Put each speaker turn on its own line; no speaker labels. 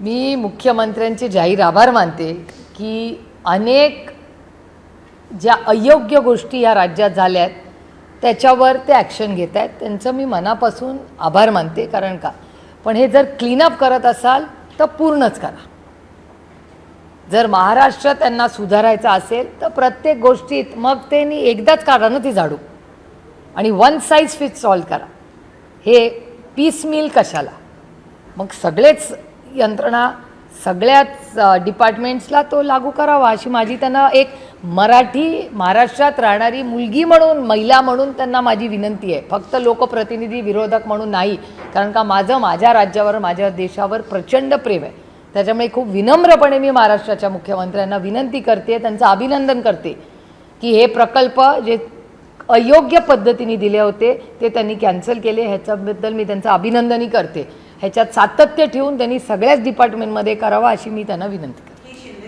मी मुख्यमंत्र्यांचे जाहीर आभार मानते की अनेक ज्या अयोग्य गोष्टी या राज्यात झाल्यात त्याच्यावर ते ॲक्शन घेत आहेत त्यांचं मी मनापासून आभार मानते. कारण का? पण हे जर क्लीनअप करत असाल तर पूर्णच करा. जर महाराष्ट्र त्यांना सुधारायचा असेल तर प्रत्येक गोष्टीत मग त्यांनी एकदाच काढा ना ती झाडू. आणि वन साईज फिट सॉल्व करा. हे पीस मिल कशाला? मग सगळेच यंत्रणा सगळ्याच डिपार्टमेंट्सला तो लागू करावा अशी माझी त्यांना एक मराठी महाराष्ट्रात राहणारी मुलगी म्हणून महिला म्हणून त्यांना माझी विनंती आहे. फक्त लोकप्रतिनिधी विरोधक म्हणून नाही कारण का माझं माझ्या राज्यावर माझ्या देशावर प्रचंड प्रेम आहे. त्याच्यामुळे खूप विनम्रपणे मी महाराष्ट्राच्या मुख्यमंत्र्यांना विनंती करते त्यांचं अभिनंदन करते की हे प्रकल्प जे अयोग्य पद्धतीने दिले होते ते त्यांनी कॅन्सल केले ह्याच्याबद्दल मी त्यांचं अभिनंदनही करते. ह्याच्यात सातत्य ठेवून त्यांनी सगळ्याच डिपार्टमेंटमध्ये करावं अशी मी त्यांना विनंती करते.